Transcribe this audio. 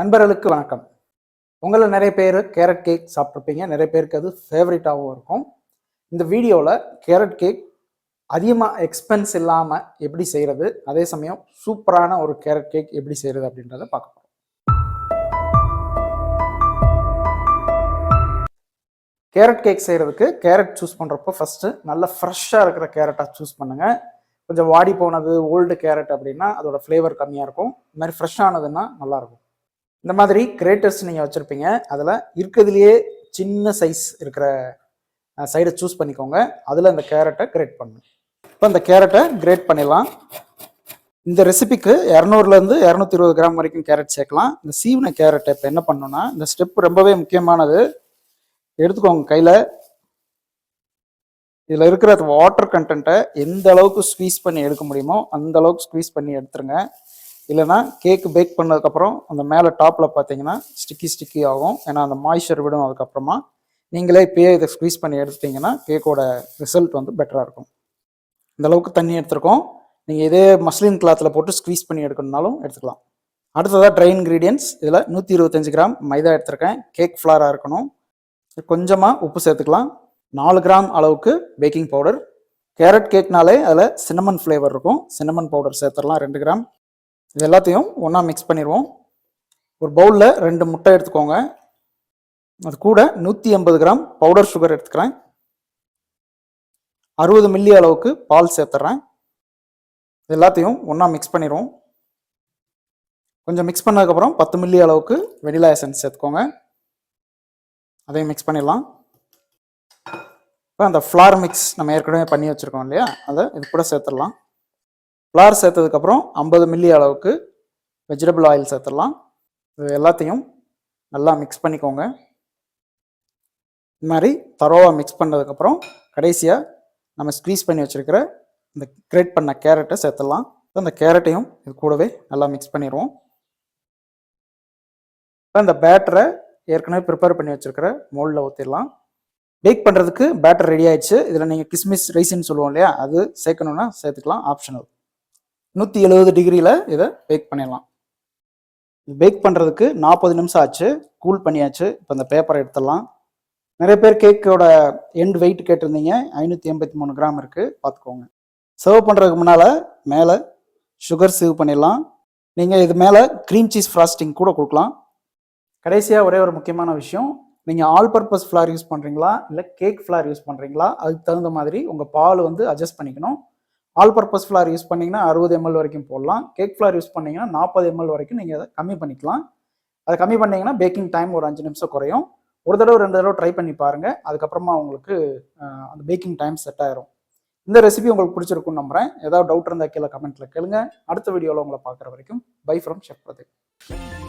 நண்பர்களுக்கு வணக்கம். உங்களில் நிறைய பேர் கேரட் கேக் சாப்பிட்ருப்பீங்க நிறைய பேருக்கு அது ஃபேவரட்டாகவும் இருக்கும். இந்த வீடியோவில் கேரட் கேக் அதிகமாக எக்ஸ்பென்ஸ் இல்லாமல் எப்படி செய்கிறது அதே சமயம் சூப்பரான ஒரு கேரட் கேக் எப்படி செய்கிறது அப்படின்றத பார்க்க போகிறோம் கேரட் கேக் செய்கிறதுக்கு கேரட் சூஸ் பண்ணுறப்போ ஃபஸ்ட்டு நல்ல ஃப்ரெஷ்ஷாக இருக்கிற கேரட்டாக சூஸ் பண்ணுங்கள் கொஞ்சம் வாடி போனது ஓல்டு கேரட் அப்படின்னா அதோட ஃப்ளேவர் கம்மியாக இருக்கும். இந்த மாதிரி ஃப்ரெஷ்ஷானதுன்னா நல்லாயிருக்கும் இந்த மாதிரி கிரேட்டர்ஸ் நீங்கள் வச்சுருப்பீங்க. அதில் இருக்கிறதுலையே சின்ன சைஸ் இருக்கிற சைடை சூஸ் பண்ணிக்கோங்க. அதில் அந்த கேரட்டை கிரேட் பண்ணணும். இப்போ அந்த கேரட்டை கிரேட் பண்ணிடலாம். இந்த ரெசிபிக்கு இரநூறுலேருந்து இரநூத்தி இருபது கிராம் வரைக்கும் கேரட் சேர்க்கலாம். இந்த சீவன கேரட்டை இப்போ என்ன பண்ணணும்னா இந்த ஸ்டெப் ரொம்பவே முக்கியமானது. எடுத்துக்கோங்க கையில். இதில் இருக்கிற வாட்டர் கண்டென்ட்டை எந்த அளவுக்கு ஸ்குவீஸ் பண்ணி எடுக்க முடியுமோ அந்த அளவுக்கு ஸ்குவீஸ் பண்ணி எடுத்துருங்க. இல்லைன்னா கேக்கு பேக் பண்ணதுக்கப்புறம் அந்த மேலே டாப்பில் பார்த்தீங்கன்னா ஸ்டிக்கி ஸ்டிக்கி ஆகும். ஏன்னா அந்த மாய்ஸ்சர் விடும் அதுக்கப்புறமா. நீங்களே இப்போயே இதை ஸ்க்வீஸ் பண்ணி எடுத்துட்டிங்கன்னா கேக்கோட ரிசல்ட் வந்து பெட்டராக இருக்கும். இந்த அளவுக்கு தண்ணி எடுத்துருக்கோம். நீங்கள் இதே மஸ்லின் கிளாத்தில் போட்டு ஸ்க்வீஸ் பண்ணி எடுக்கணும்னாலும் எடுத்துக்கலாம். அடுத்ததாக ட்ரை இன்க்ரீடியன்ஸ் இதில் நூற்றி இருபத்தஞ்சு கிராம் மைதா எடுத்திருக்கேன். கேக் ஃப்ளாராக இருக்கணும். கொஞ்சமாக உப்பு சேர்த்துக்கலாம். நாலு கிராம் அளவுக்கு பேக்கிங் பவுடர் கேரட் கேக்னாலே அதில் சின்னமன் ஃப்ளேவர் இருக்கும். சின்னமன் பவுடர் சேர்த்துடலாம். ரெண்டு கிராம். இது எல்லாத்தையும் ஒன்றா மிக்ஸ் பண்ணிடுவோம் ஒரு பவுலில் ரெண்டு முட்டை எடுத்துக்கோங்க. அது கூட நூற்றி எண்பது கிராம் பவுடர் சுகர் எடுத்துக்கிறேன். அறுபது மில்லி அளவுக்கு பால் சேர்த்துட்றேன் இது எல்லாத்தையும் ஒன்றா மிக்ஸ் பண்ணிடுவோம் கொஞ்சம் மிக்ஸ் பண்ணதுக்கப்புறம் பத்து மில்லி அளவுக்கு வெனிலா எசன்ஸ் சேர்த்துக்கோங்க. அதையும் மிக்ஸ் பண்ணிடலாம். இப்போ அந்த ஃப்ளார் மிக்ஸ் நம்ம ஏற்கனவே பண்ணி வச்சுருக்கோம் இல்லையா? அதை இது கூட சேர்த்துடலாம். ஃப்ளார் சேர்த்ததுக்கப்புறம் ஐம்பது மில்லி அளவுக்கு வெஜிடபிள் ஆயில் சேர்த்துடலாம். இது எல்லாத்தையும் நல்லா மிக்ஸ் பண்ணிக்கோங்க. இது மாதிரி தரோவாக மிக்ஸ் பண்ணதுக்கப்புறம் கடைசியாக நம்ம ஸ்க்வீஸ் பண்ணி வச்சுருக்கிற இந்த கிரேட் பண்ண கேரட்டை சேர்த்துடலாம். அந்த கேரட்டையும் இது கூடவே நல்லா மிக்ஸ் பண்ணிடுவோம். இப்போ இந்த பேட்டரை ஏற்கனவே ப்ரிப்பேர் பண்ணி வச்சுருக்கிற மோல்டில் ஊற்றிடலாம் பேக் பண்ணுறதுக்கு பேட்டர் ரெடி ஆயிடுச்சு. இதில் நீங்கள் கிஸ்மிஸ் ரைஸ்ன்னு சொல்லுவோம் இல்லையா? அது சேர்க்கணுன்னா சேர்த்துக்கலாம். ஆப்ஷனல் நூற்றி எழுபது டிகிரியில் இதை பேக் பண்ணிடலாம். பேக் பண்ணுறதுக்கு நாற்பது நிமிஷம் ஆச்சு. கூல் பண்ணியாச்சு. இப்போ இந்த பேப்பரை எடுத்துடலாம். நிறைய பேர் கேக்கோட எண்ட் வெயிட் கேட்டிருந்தீங்க. ஐநூற்றி எண்பத்தி மூணு கிராம் இருக்குது பார்த்துக்கோங்க. சர்வ் பண்ணுறதுக்கு முன்னால் மேலே சுகர் சேவ் பண்ணிடலாம். நீங்கள் இது மேலே க்ரீம் சீஸ் ஃப்ராஸ்டிங் கூட கொடுக்கலாம். கடைசியாக ஒரே ஒரு முக்கியமான விஷயம். நீங்கள் ஆல் பர்பஸ் ஃப்ளார் யூஸ் பண்ணுறீங்களா இல்லை கேக் ஃப்ளார் யூஸ் பண்ணுறீங்களா அதுக்கு தகுந்த மாதிரி உங்கள் பால் வந்து அட்ஜஸ்ட் பண்ணிக்கணும். ஆல் பர்பஸ் ஃப்ளார் யூஸ் பண்ணிங்கன்னா அறுபது எம்எல் வரைக்கும் போடலாம். கேக் ஃப்ளார் யூஸ் பண்ணிங்கன்னா நாற்பது எம்எல் வரைக்கும் நீங்கள் அதை கம்மி பண்ணிக்கலாம். அதை கம்மி பண்ணிங்கன்னா பேக்கிங் டைம் ஒரு அஞ்சு நிமிஷம் குறையும். ஒரு தடவை ரெண்டு தடவை ட்ரை பண்ணி பாருங்கள் அதுக்கப்புறமா உங்களுக்கு அந்த பேக்கிங் டைம் செட் ஆயிரும். இந்த ரெசிபி உங்களுக்கு பிடிச்சிருக்குன்னு நம்புறேன். ஏதாவது டவுட் இருந்தால் கீழே கமெண்ட்டில் கேளுங்க. அடுத்த வீடியோவில் உங்களை பார்க்குற வரைக்கும் பை ஃப்ரம் ஷெஃப் பிரதீப்